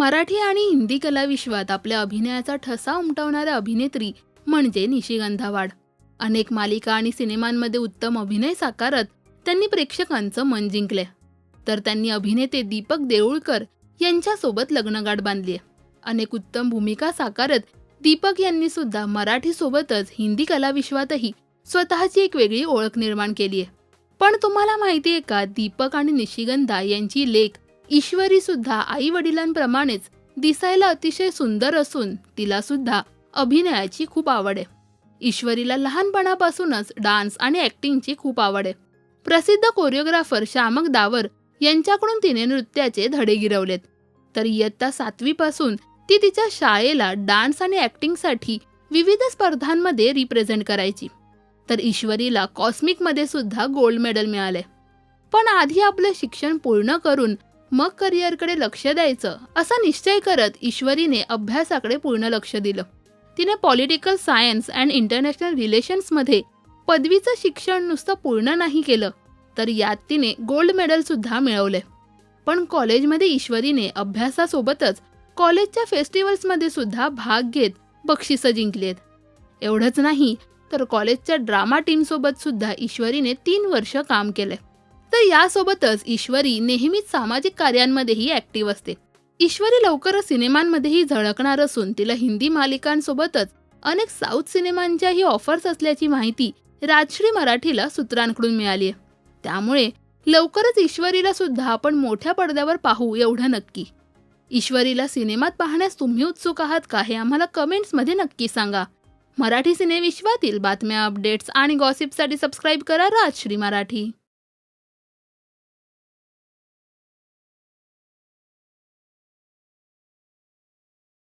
मराठी आणि हिंदी कलाविश्वात आपल्या अभिनयाचा ठसा उमटवणाऱ्या अभिनेत्री म्हणजे निशिगंधा वाड अनेक मालिका आणि सिनेमांमध्ये उत्तम अभिनय साकारत त्यांनी प्रेक्षकांचं मन जिंकले तर त्यांनी अभिनेते दीपक देऊळकर यांच्यासोबत लग्नगाठ बांधली अनेक उत्तम भूमिका साकारत दीपक यांनी सुद्धा मराठी सोबतच हिंदी कलाविश्वातही स्वतःची एक वेगळी ओळख निर्माण केली आहे पण तुम्हाला माहिती आहे का दीपक आणि निशिगंधा यांची लेख ईश्वरी सुद्धा आई वडिलांप्रमाणेच दिसायला अतिशय सुंदर असून तिला सुद्धा अभिनयाची खूप आवड आहे. ईश्वरीला लहानपणापासूनच डान्स आणि ॲक्टिंगची खूप आवड आहे. प्रसिद्ध कोरिओग्राफर श्यामक दावर यांच्याकडून तिने नृत्याचे धडे गिरवलेत. तर इयत्ता सातवीपासून ती तिच्या शाळेला डान्स आणि ॲक्टिंगसाठी विविध स्पर्धांमध्ये रिप्रेझेंट करायची. तर ईश्वरीला कॉस्मिकमध्ये सुद्धा गोल्ड मेडल मिळाले. पण आधी आपलं शिक्षण पूर्ण करून मग करिअरकडे लक्ष द्यायचं असा निश्चय करत ईश्वरीने अभ्यासाकडे पूर्ण लक्ष दिलं. तिने पॉलिटिकल सायन्स अँड इंटरनॅशनल रिलेशन्समध्ये पदवीचं शिक्षण नुसतं पूर्ण नाही केलं तर यात तिने गोल्ड मेडलसुद्धा मिळवले. पण कॉलेजमध्ये ईश्वरीने अभ्यासासोबतच कॉलेजच्या फेस्टिवल्समध्ये सुद्धा भाग घेत बक्षिसं जिंकलीत. एवढंच नाही तर कॉलेजच्या ड्रामा टीमसोबत सुद्धा ईश्वरीने तीन वर्ष काम केले. तर यासोबतच ईश्वरी नेहमीच सामाजिक कार्यांमध्येही ऍक्टिव्ह असते. ईश्वरी लवकरच सिनेमांमध्येही झळकणार असून तिला हिंदी मालिकांसोबतच अनेक साऊथ सिनेमांच्याही ऑफर्स असल्याची माहिती राजश्री मराठीला सूत्रांकडून मिळाली आहे. त्यामुळे लवकरच ईश्वरीला सुद्धा आपण मोठ्या पडद्यावर पाहू एवढं नक्की. ईश्वरीला सिनेमात पाहण्यास तुम्ही उत्सुक आहात का हे आम्हाला कमेंट्समध्ये नक्की सांगा. मराठी सिनेविश्वातील बातम्या अपडेट्स आणि गॉसिपसाठी सबस्क्राईब करा राजश्री मराठी.